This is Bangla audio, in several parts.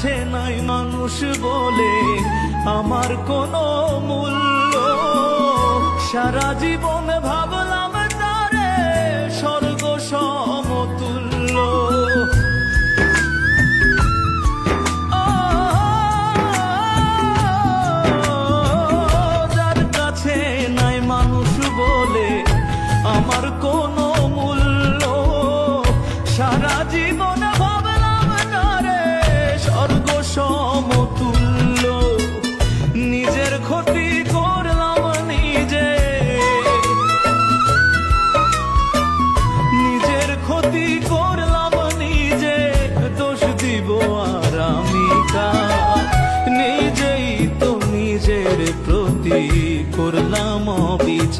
কাছে নাই মানুষ বলে আমার কোনো মূল্য। সারা জীবন ভাবনা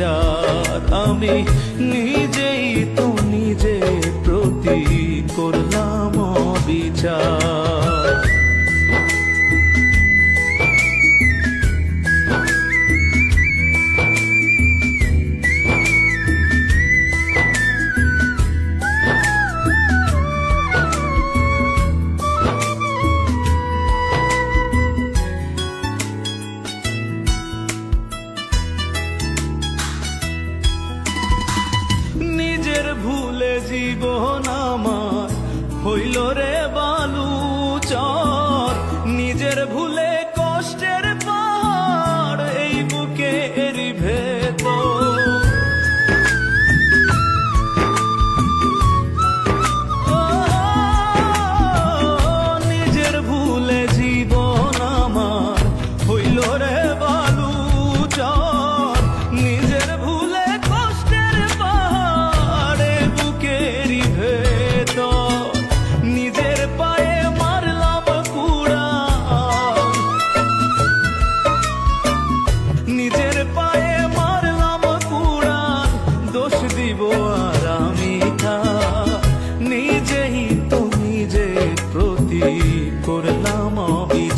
বিচার আমি নিজেই তো জীবন আমার হইল রে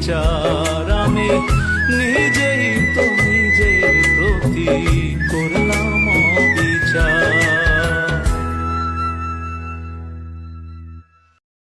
বিচার আমি নিজেই তো নিজের প্রতি